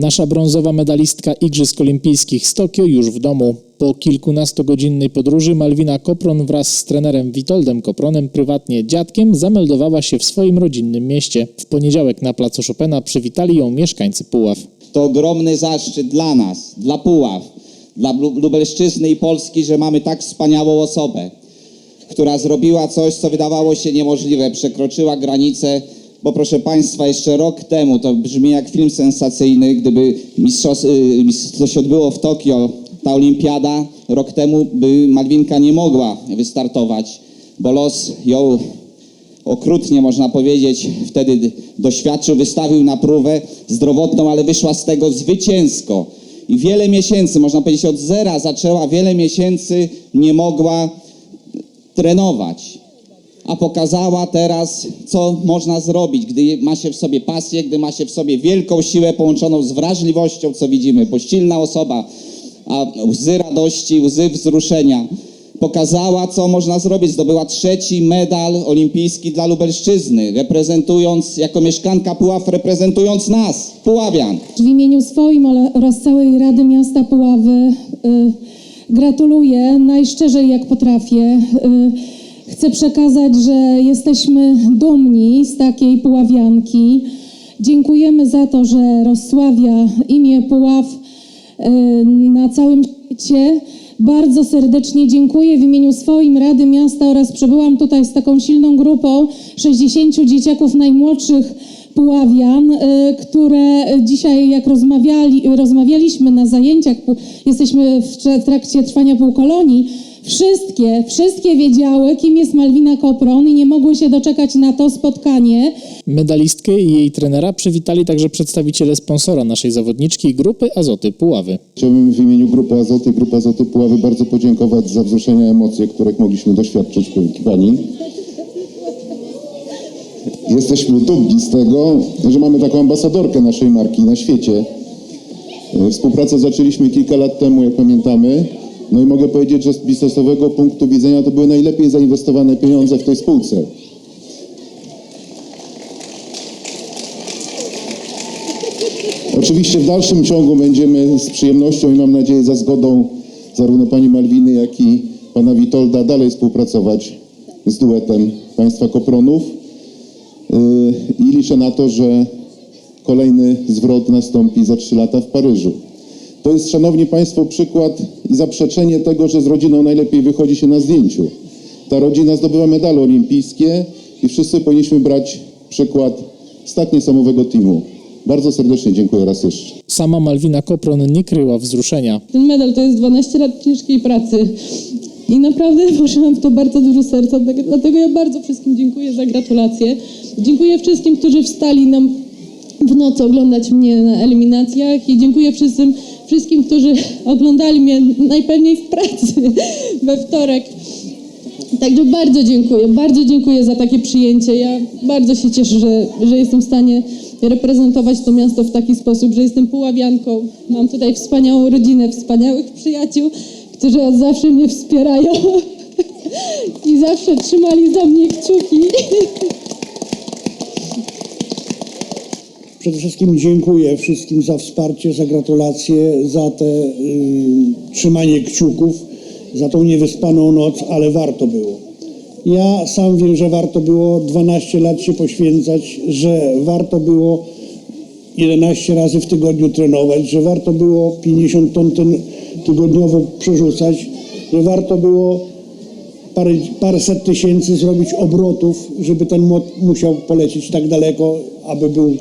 Nasza brązowa medalistka Igrzysk Olimpijskich z Tokio już w domu. Po kilkunastogodzinnej podróży Malwina Kopron wraz z trenerem Witoldem Kopronem, prywatnie dziadkiem, zameldowała się w swoim rodzinnym mieście. W poniedziałek na placu Chopina przywitali ją mieszkańcy Puław. To ogromny zaszczyt dla nas, dla Puław, dla Lu- Lubelszczyzny i Polski, że mamy tak wspaniałą osobę, która zrobiła coś, co wydawało się niemożliwe, przekroczyła granicę, bo proszę Państwa, jeszcze rok temu, to brzmi jak film sensacyjny, gdyby mistrzos, y, się odbyło w Tokio, ta olimpiada, rok temu by Malwinka nie mogła wystartować, bo los ją okrutnie można powiedzieć, wtedy doświadczył, wystawił na próbę zdrowotną, ale wyszła z tego zwycięsko. I wiele miesięcy, można powiedzieć od zera zaczęła, wiele miesięcy nie mogła trenować. A pokazała teraz, co można zrobić, gdy ma się w sobie pasję, gdy ma się w sobie wielką siłę połączoną z wrażliwością, co widzimy. Pościlna osoba, a łzy radości, łzy wzruszenia. Pokazała, co można zrobić. Zdobyła trzeci medal olimpijski dla Lubelszczyzny, reprezentując, jako mieszkanka Puław, reprezentując nas, Puławian. W imieniu swoim oraz całej Rady Miasta Puławy y, gratuluję najszczerzej jak potrafię. Y, chcę przekazać, że jesteśmy dumni z takiej puławianki. Dziękujemy za to, że rozsławia imię Puław y, na całym świecie. Bardzo serdecznie dziękuję w imieniu swoim Rady Miasta oraz przybyłam tutaj z taką silną grupą 60 dzieciaków najmłodszych Puławian, y, które dzisiaj jak rozmawiali, rozmawialiśmy na zajęciach, jesteśmy w trakcie trwania półkolonii, wszystkie, wszystkie wiedziały, kim jest Malwina Kopron i nie mogły się doczekać na to spotkanie. Medalistkę i jej trenera przywitali także przedstawiciele sponsora naszej zawodniczki grupy Azoty Puławy. Chciałbym w imieniu Grupy Azoty, Grupy Azoty Puławy bardzo podziękować za wzruszenia emocje, których mogliśmy doświadczyć dzięki Pani. Jesteśmy dumni z tego, że mamy taką ambasadorkę naszej marki na świecie. E, Współpracę zaczęliśmy kilka lat temu, jak pamiętamy. No i mogę powiedzieć, że z biznesowego punktu widzenia to były najlepiej zainwestowane pieniądze w tej spółce. Oczywiście w dalszym ciągu będziemy z przyjemnością i mam nadzieję za zgodą zarówno pani Malwiny, jak i pana Witolda dalej współpracować z duetem państwa Kopronów. Yy, I liczę na to, że kolejny zwrot nastąpi za trzy lata w Paryżu. To jest, szanowni państwo, przykład i zaprzeczenie tego, że z rodziną najlepiej wychodzi się na zdjęciu. Ta rodzina zdobyła medale olimpijskie i wszyscy powinniśmy brać przykład z tak niesamowego teamu. Bardzo serdecznie dziękuję raz jeszcze. Sama Malwina Kopron nie kryła wzruszenia. Ten medal to jest 12 lat ciężkiej pracy. I naprawdę włożyłam w to bardzo dużo serca, dlatego ja bardzo wszystkim dziękuję za gratulacje. Dziękuję wszystkim, którzy wstali nam w nocy oglądać mnie na eliminacjach i dziękuję wszystkim, wszystkim, którzy oglądali mnie najpewniej w pracy we wtorek. Także bardzo dziękuję, bardzo dziękuję za takie przyjęcie. Ja bardzo się cieszę, że, że jestem w stanie reprezentować to miasto w taki sposób, że jestem puławianką. Mam tutaj wspaniałą rodzinę, wspaniałych przyjaciół, którzy od zawsze mnie wspierają i zawsze trzymali za mnie kciuki. Przede wszystkim dziękuję wszystkim za wsparcie, za gratulacje, za te y, trzymanie kciuków, za tą niewyspaną noc, ale warto było. Ja sam wiem, że warto było 12 lat się poświęcać, że warto było 11 razy w tygodniu trenować, że warto było 50 ton ten tygodniowo przerzucać, że warto było parę, paręset tysięcy zrobić obrotów, żeby ten młot musiał polecieć tak daleko, aby był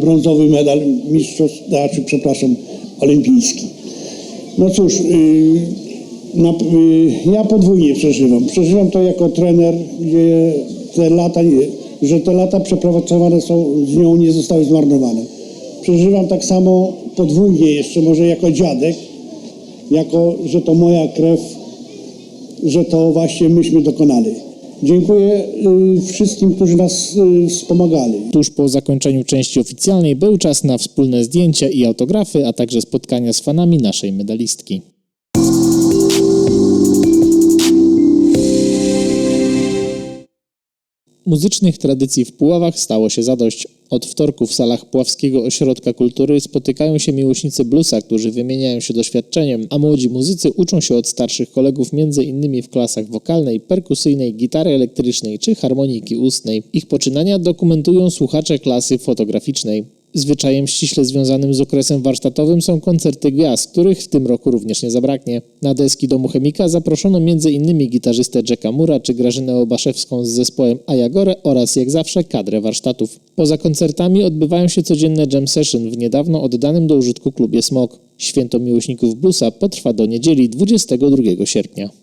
brązowy medal mistrzostw, znaczy, przepraszam, olimpijski. No cóż, y, na, y, ja podwójnie przeżywam. Przeżywam to jako trener, gdzie te lata, że te lata przepracowane są, z nią nie zostały zmarnowane. Przeżywam tak samo podwójnie jeszcze, może jako dziadek, jako, że to moja krew że to właśnie myśmy dokonali. Dziękuję y, wszystkim, którzy nas y, wspomagali. Tuż po zakończeniu części oficjalnej był czas na wspólne zdjęcia i autografy, a także spotkania z fanami naszej medalistki. Muzycznych tradycji w Puławach stało się zadość. Od wtorku w salach Puławskiego Ośrodka Kultury spotykają się miłośnicy bluesa, którzy wymieniają się doświadczeniem, a młodzi muzycy uczą się od starszych kolegów między innymi w klasach wokalnej, perkusyjnej, gitary elektrycznej czy harmoniki ustnej. Ich poczynania dokumentują słuchacze klasy fotograficznej. Zwyczajem ściśle związanym z okresem warsztatowym są koncerty gwiazd, których w tym roku również nie zabraknie. Na deski Domu Chemika zaproszono m.in. gitarzystę Jacka Mura czy Grażynę Obaszewską z zespołem Ajagore oraz jak zawsze kadrę warsztatów. Poza koncertami odbywają się codzienne jam session w niedawno oddanym do użytku klubie Smok. Święto miłośników bluesa potrwa do niedzieli 22 sierpnia.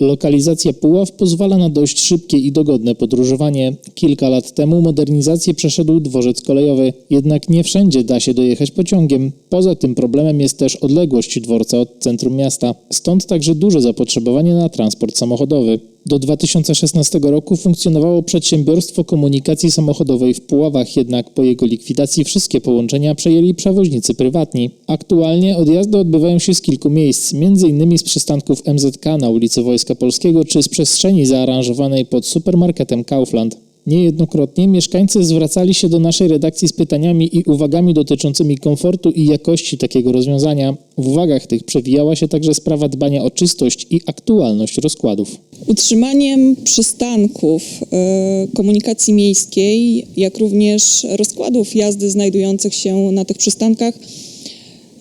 Lokalizacja Puław pozwala na dość szybkie i dogodne podróżowanie. Kilka lat temu modernizację przeszedł dworzec kolejowy, jednak nie wszędzie da się dojechać pociągiem. Poza tym problemem jest też odległość dworca od centrum miasta, stąd także duże zapotrzebowanie na transport samochodowy. Do 2016 roku funkcjonowało przedsiębiorstwo komunikacji samochodowej w Puławach, jednak po jego likwidacji wszystkie połączenia przejęli przewoźnicy prywatni. Aktualnie odjazdy odbywają się z kilku miejsc, m.in. z przystanków MZK na ulicy Wojska Polskiego czy z przestrzeni zaaranżowanej pod supermarketem Kaufland. Niejednokrotnie mieszkańcy zwracali się do naszej redakcji z pytaniami i uwagami dotyczącymi komfortu i jakości takiego rozwiązania. W uwagach tych przewijała się także sprawa dbania o czystość i aktualność rozkładów. Utrzymaniem przystanków e, komunikacji miejskiej, jak również rozkładów jazdy znajdujących się na tych przystankach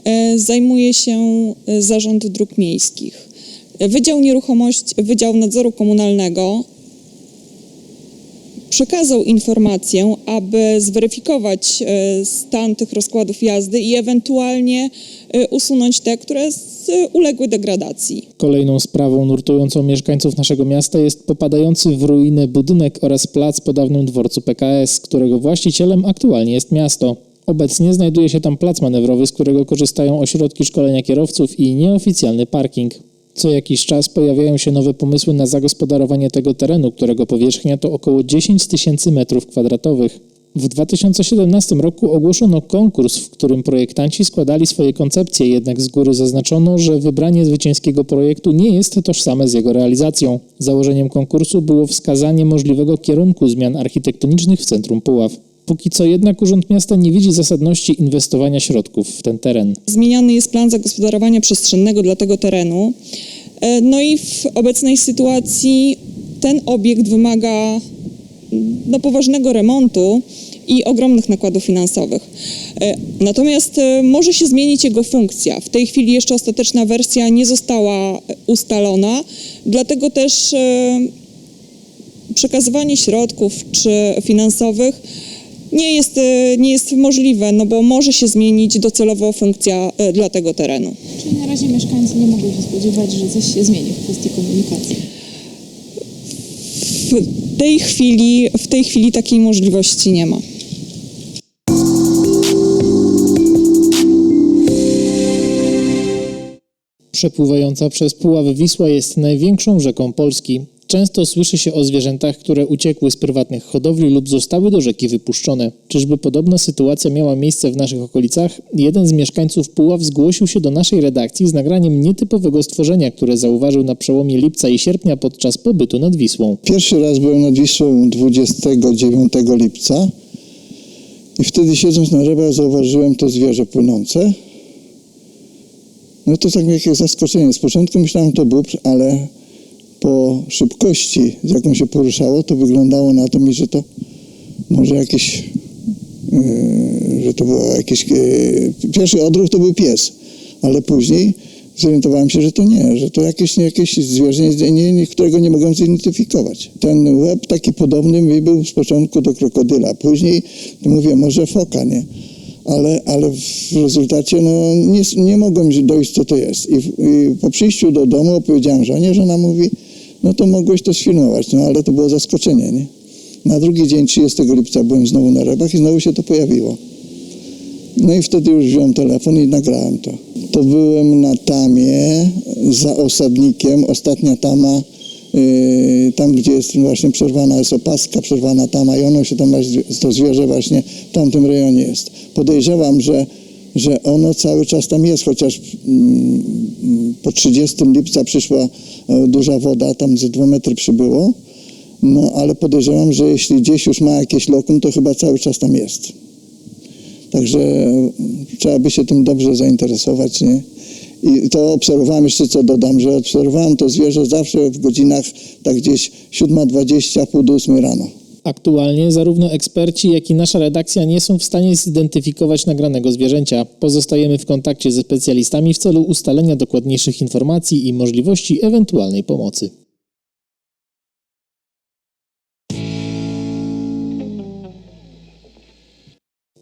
e, zajmuje się e, Zarząd Dróg Miejskich. Wydział Nieruchomości, Wydział Nadzoru Komunalnego przekazał informację, aby zweryfikować e, stan tych rozkładów jazdy i ewentualnie e, usunąć te, które uległy degradacji. Kolejną sprawą nurtującą mieszkańców naszego miasta jest popadający w ruinę budynek oraz plac po dawnym dworcu PKS, którego właścicielem aktualnie jest miasto. Obecnie znajduje się tam plac manewrowy, z którego korzystają ośrodki szkolenia kierowców i nieoficjalny parking. Co jakiś czas pojawiają się nowe pomysły na zagospodarowanie tego terenu, którego powierzchnia to około 10 tysięcy metrów kwadratowych. W 2017 roku ogłoszono konkurs, w którym projektanci składali swoje koncepcje, jednak z góry zaznaczono, że wybranie zwycięskiego projektu nie jest tożsame z jego realizacją. Założeniem konkursu było wskazanie możliwego kierunku zmian architektonicznych w centrum Puław. Póki co jednak Urząd Miasta nie widzi zasadności inwestowania środków w ten teren. Zmieniany jest plan zagospodarowania przestrzennego dla tego terenu. E, No i w obecnej sytuacji ten obiekt wymaga no, poważnego remontu i ogromnych nakładów finansowych. E, Natomiast e, może się zmienić jego funkcja. W tej chwili jeszcze ostateczna wersja nie została ustalona, dlatego też przekazywanie środków czy finansowych nie jest, e, nie jest możliwe, no bo może się zmienić docelowo funkcja e, dla tego terenu. Czyli na razie mieszkańcy nie mogą się spodziewać, że coś się zmieni w kwestii komunikacji. W tej chwili, w tej chwili takiej możliwości nie ma. Przepływająca przez Puławy Wisła jest największą rzeką Polski. Często słyszy się o zwierzętach, które uciekły z prywatnych hodowli lub zostały do rzeki wypuszczone. Czyżby podobna sytuacja miała miejsce w naszych okolicach? Jeden z mieszkańców Puław zgłosił się do naszej redakcji z nagraniem nietypowego stworzenia, które zauważył na przełomie lipca i sierpnia podczas pobytu nad Wisłą. Pierwszy raz byłem nad Wisłą 29 lipca i wtedy siedząc na rybach zauważyłem to zwierzę płynące. No to tak jakieś zaskoczenie. Z początku myślałem to bóbr, ale po szybkości, z jaką się poruszało, to wyglądało na to mi, że to może jakieś, yy, że to było jakieś, yy, pierwszy odruch to był pies, ale później zorientowałem się, że to nie, że to jakieś, jakieś zwierzę, nie, nie, którego nie mogłem zidentyfikować. Ten łeb taki podobny mi był z początku do krokodyla, później mówię, może foka, nie? Ale, ale w rezultacie no, nie, nie mogłem dojść, co to jest. I, I po przyjściu do domu opowiedziałem żonie, żona mówi, no to mogłeś to sfilmować, no ale to było zaskoczenie, nie? Na drugi dzień, 30 lipca, byłem znowu na rybach i znowu się to pojawiło. No i wtedy już wziąłem telefon i nagrałem to. To byłem na tamie za osadnikiem. Ostatnia tama, yy, tam gdzie jest właśnie przerwana jest opaska, przerwana tama i ono się tam, to zwierzę właśnie w tamtym rejonie jest. Podejrzewam, że że ono cały czas tam jest, chociaż mm, mm, po 30 lipca przyszła e, duża woda, tam ze 2 metry przybyło. No ale podejrzewam, że jeśli gdzieś już ma jakieś lokum, to chyba cały czas tam jest. Także mm, trzeba by się tym dobrze zainteresować, nie? I to obserwowałem jeszcze, co dodam, że obserwowałem to zwierzę zawsze w godzinach tak gdzieś 7.20, pół do 8 rano. Aktualnie zarówno eksperci, jak i nasza redakcja nie są w stanie zidentyfikować nagranego zwierzęcia. Pozostajemy w kontakcie ze specjalistami w celu ustalenia dokładniejszych informacji i możliwości ewentualnej pomocy.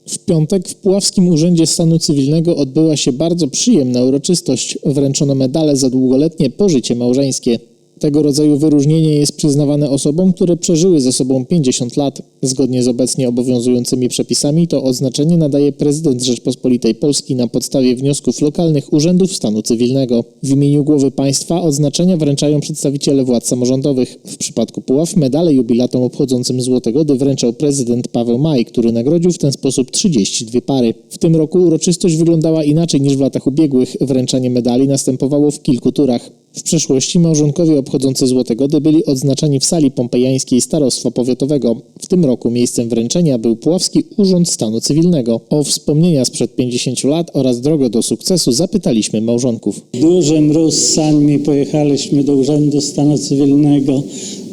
W piątek w Puławskim Urzędzie Stanu Cywilnego odbyła się bardzo przyjemna uroczystość. Wręczono medale za długoletnie pożycie małżeńskie. Tego rodzaju wyróżnienie jest przyznawane osobom, które przeżyły ze sobą 50 lat. Zgodnie z obecnie obowiązującymi przepisami to oznaczenie nadaje prezydent Rzeczpospolitej Polski na podstawie wniosków lokalnych urzędów stanu cywilnego. W imieniu głowy państwa odznaczenia wręczają przedstawiciele władz samorządowych. W przypadku Puław medale jubilatom obchodzącym Złote Gody wręczał prezydent Paweł Maj, który nagrodził w ten sposób 32 pary. W tym roku uroczystość wyglądała inaczej niż w latach ubiegłych. Wręczanie medali następowało w kilku turach. W przeszłości małżonkowie obchodzący Złote Gody byli odznaczani w sali pompejańskiej Starostwa Powiatowego. W tym roku miejscem wręczenia był Puławski Urząd Stanu Cywilnego. O wspomnienia sprzed 50 lat oraz drogę do sukcesu zapytaliśmy małżonków. Duży mróz z sańmi, pojechaliśmy do Urzędu Stanu Cywilnego.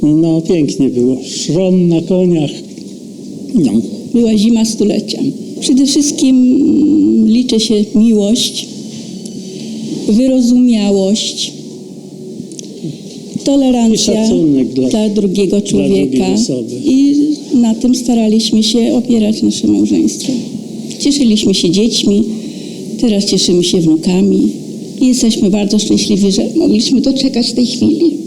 No pięknie było. Szron na koniach. No. Była zima stulecia. Przede wszystkim liczy się miłość, wyrozumiałość, tolerancja dla, dla drugiego człowieka. I na tym staraliśmy się opierać nasze małżeństwo. Cieszyliśmy się dziećmi, teraz cieszymy się wnukami i jesteśmy bardzo szczęśliwi, że mogliśmy doczekać tej chwili.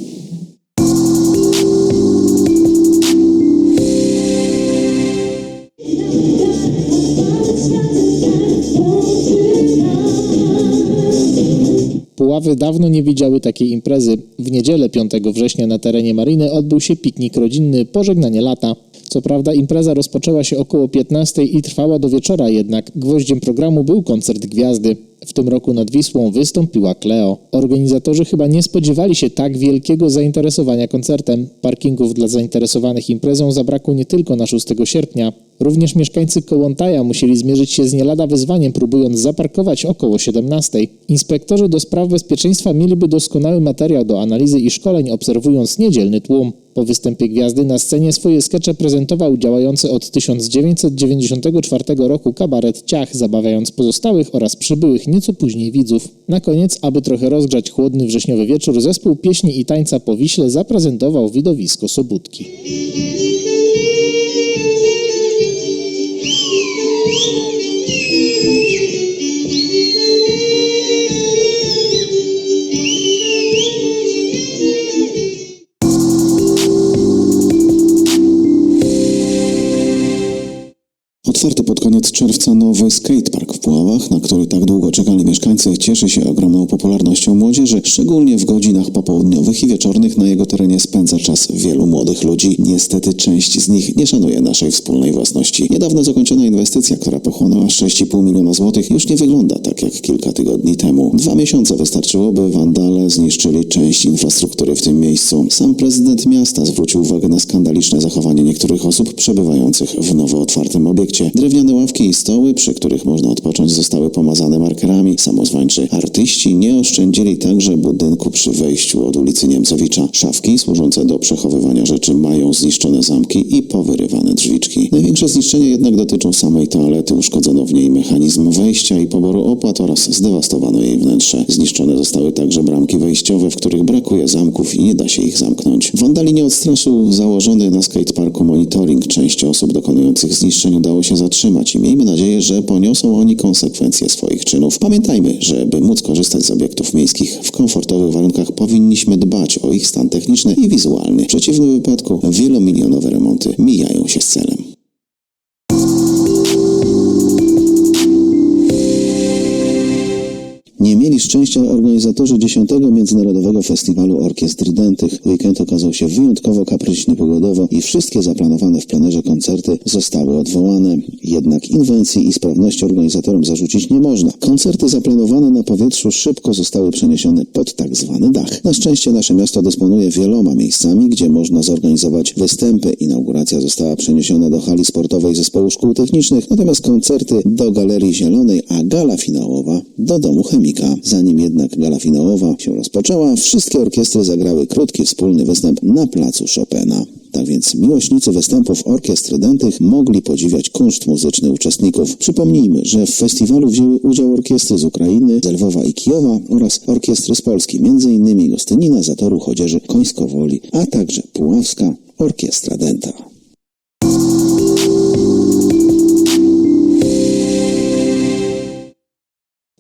Puławy dawno nie widziały takiej imprezy. W niedzielę 5 września na terenie mariny odbył się piknik rodzinny Pożegnanie lata. Co prawda impreza rozpoczęła się około 15 i trwała do wieczora, jednak gwoździem programu był koncert gwiazdy. W tym roku nad Wisłą wystąpiła Cleo. Organizatorzy chyba nie spodziewali się tak wielkiego zainteresowania koncertem. Parkingów dla zainteresowanych imprezą zabrakło nie tylko na 6 sierpnia. Również mieszkańcy Kołątaja musieli zmierzyć się z nie lada wyzwaniem, próbując zaparkować około 17. Inspektorzy do spraw bezpieczeństwa mieliby doskonały materiał do analizy i szkoleń, obserwując niedzielny tłum. Po występie gwiazdy na scenie swoje skecze prezentował działający od 1994 roku kabaret Ciach, zabawiając pozostałych oraz przybyłych nieco później widzów. Na koniec, aby trochę rozgrzać chłodny wrześniowy wieczór, zespół pieśni i tańca po Wiśle zaprezentował widowisko Sobótki. Czerwca nowy skatepark w Puławach, na który tak długo czekali mieszkańcy, cieszy się ogromną popularnością młodzieży, szczególnie w godzinach popołudniowych i wieczornych na jego terenie spędza czas wielu młodych ludzi. Niestety część z nich nie szanuje naszej wspólnej własności. Niedawno zakończona inwestycja, która pochłonęła 6,5 miliona złotych, już nie wygląda tak jak kilka tygodni temu. Dwa miesiące wystarczyło, by wandale zniszczyli część infrastruktury w tym miejscu. Sam prezydent miasta zwrócił uwagę na skandaliczne zachowanie niektórych osób przebywających w nowo otwartym obiekcie. Drewniane ławki i stoły, przy których można odpocząć, zostały pomazane markerami. Samozwańczy artyści nie oszczędzili także budynku przy wejściu od ulicy Niemcowicza. Szafki służące do przechowywania rzeczy mają zniszczone zamki i powyrywane drzwiczki. Największe zniszczenia jednak dotyczą samej toalety. Uszkodzono w niej mechanizm wejścia i poboru opłat oraz zdewastowano jej wnętrze. Zniszczone zostały także bramki wejściowe, w których brakuje zamków i nie da się ich zamknąć. Wandali nie odstraszył założony na skateparku monitoring. Część osób dokonujących zniszczeń udało się zatrzymać i miejmy nadzieję, że poniosą oni konsekwencje swoich czynów. Pamiętajmy, że by móc korzystać z obiektów miejskich w komfortowych warunkach powinniśmy dbać o ich stan techniczny i wizualny. W przeciwnym wypadku wielomilionowe remonty mijają się z celem. Nie mieli szczęścia organizatorzy 10. Międzynarodowego Festiwalu Orkiestr Dętych. Weekend okazał się wyjątkowo kapryśny pogodowo i wszystkie zaplanowane w plenerze koncerty zostały odwołane. Jednak inwencji i sprawności organizatorom zarzucić nie można. Koncerty zaplanowane na powietrzu szybko zostały przeniesione pod tak zwany dach. Na szczęście nasze miasto dysponuje wieloma miejscami, gdzie można zorganizować występy. Inauguracja została przeniesiona do hali sportowej zespołu szkół technicznych, natomiast koncerty do Galerii Zielonej, a gala finałowa do Domu Chemika. Zanim jednak gala finałowa się rozpoczęła, wszystkie orkiestry zagrały krótki wspólny występ na placu Chopina. Tak więc miłośnicy występów orkiestr dętych mogli podziwiać kunszt muzyczny uczestników. Przypomnijmy, że w festiwalu wzięły udział orkiestry z Ukrainy, z Lwowa i Kijowa oraz orkiestry z Polski, m.in. Gostynina, Zatoru, Chodzieży, Końskowoli, a także Puławska Orkiestra Dęta.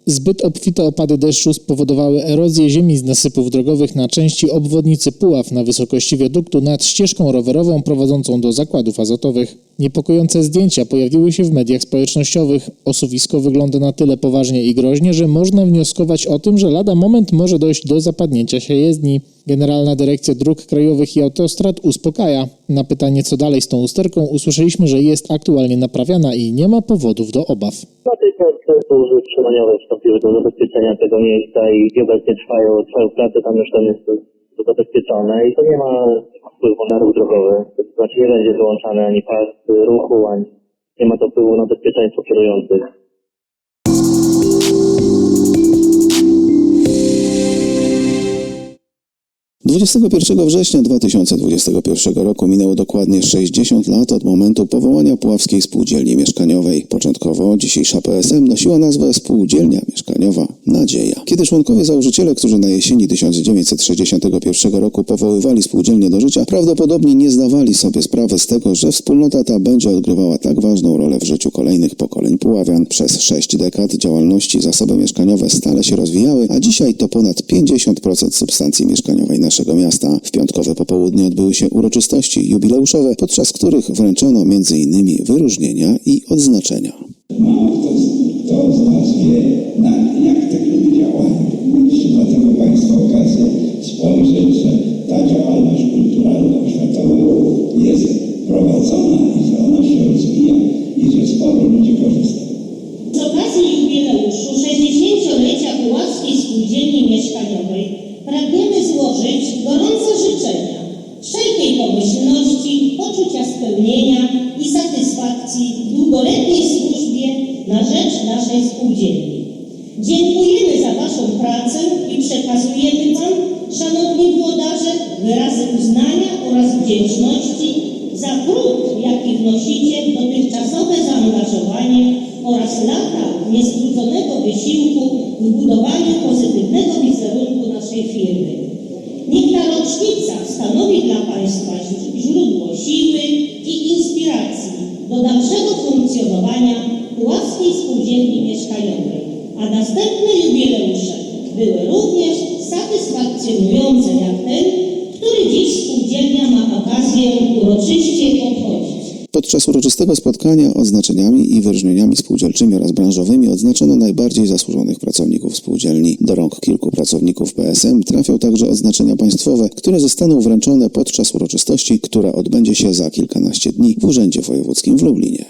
Zbyt obfite opady deszczu spowodowały erozję ziemi z nasypów drogowych na części obwodnicy Puław na wysokości wiaduktu nad ścieżką rowerową prowadzącą do zakładów azotowych. Niepokojące zdjęcia pojawiły się w mediach społecznościowych. Osuwisko wygląda na tyle poważnie i groźnie, że można wnioskować o tym, że lada moment może dojść do zapadnięcia się jezdni. Generalna Dyrekcja Dróg Krajowych i Autostrad uspokaja. Na pytanie, co dalej z tą usterką, usłyszeliśmy, że jest aktualnie naprawiana i nie ma powodów do obaw. Natychmiast służby utrzymaniowe wstąpiły do zabezpieczenia tego miejsca i obecnie trwają, trwają prace, tam już to jest zabezpieczone i to nie ma wpływu na ruch drogowy. To znaczy nie będzie wyłączany ani pas ruchu, ani nie ma to wpływu na bezpieczeństwo kierujących. 21 września 2021 roku minęło dokładnie 60 lat od momentu powołania Puławskiej Spółdzielni Mieszkaniowej. Początkowo dzisiejsza PSM nosiła nazwę Spółdzielnia Mieszkaniowa Nadzieja. Kiedy członkowie założyciele, którzy na jesieni 1961 roku powoływali spółdzielnię do życia, prawdopodobnie nie zdawali sobie sprawy z tego, że wspólnota ta będzie odgrywała tak ważną rolę w życiu kolejnych pokoleń Puławian. Przez sześć dekad działalności zasoby mieszkaniowe stale się rozwijały, a dzisiaj to ponad 50% substancji mieszkaniowej naszego miasta. W piątkowe popołudnie odbyły się uroczystości jubileuszowe, podczas których wręczono m.in. wyróżnienia i odznaczenia. Nas wie, na, jak te ludzie działają. Mieliście dlatego Państwo okazję spojrzeć, że ta działalność kulturalno-oświatowa jest prowadzona i że ona się rozwija i że sporo ludzi korzysta. Z okazji jubileuszu 60-lecia Puławskiej Spółdzielni Mieszkaniowej pragniemy złożyć gorące życzenia wszelkiej pomyślności, poczucia spełnienia i satysfakcji w długoletniej służbie na rzecz naszej spółdzielni. Dziękujemy za Waszą pracę i przekazujemy Wam, Szanowni Włodarze, wyrazy uznania oraz wdzięczności za trud, jaki wnosicie w dotychczasowe zaangażowanie oraz lata niestrudzonego wysiłku w budowaniu pozytywnego wizerunku naszej firmy. Niech ta rocznica stanowi dla Państwa źródło siły i inspiracji do dalszego funkcjonowania Puławskiej A następne jubileusze były również satysfakcjonujące jak ten, który dziś spółdzielnia ma okazję uroczyście obchodzić. Podczas uroczystego spotkania odznaczeniami i wyróżnieniami spółdzielczymi oraz branżowymi odznaczono najbardziej zasłużonych pracowników spółdzielni. Do rąk kilku pracowników PSM trafią także odznaczenia państwowe, które zostaną wręczone podczas uroczystości, która odbędzie się za kilkanaście dni w Urzędzie Wojewódzkim w Lublinie.